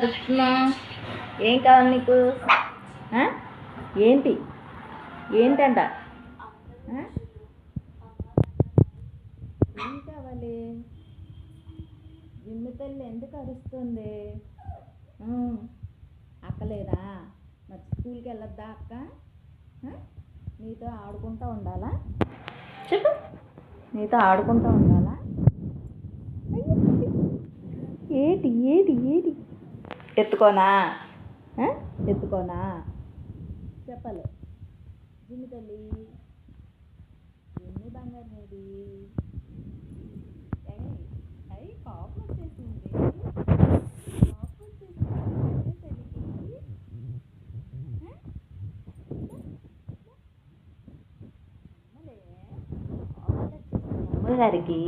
అరుస్తున్నావు ఏం కావాలి నీకు? ఏంటి? ఏంటంట? ఏం కావాలి? జిమ్మి తల్లి ఎందుకు అరుస్తుంది? అక్కలేదా మరి స్కూల్కి వెళ్ళొద్దా అక్క? నీతో ఆడుకుంటూ ఉండాలా? చెప్పు. నీతో ఆడుకుంటూ ఉండాలా? ఏటి ఏటి ఏటి? ఎత్తుకోనా ఎత్తుకోనా చెప్పాలి జిమ్మి తల్లి ఎన్ని బంగారం మీది ఏయ్, అయ్ కోపం వచ్చేసింది కోపం వచ్చేసింది జిమ్మి తల్లికి. అమ్మగారికి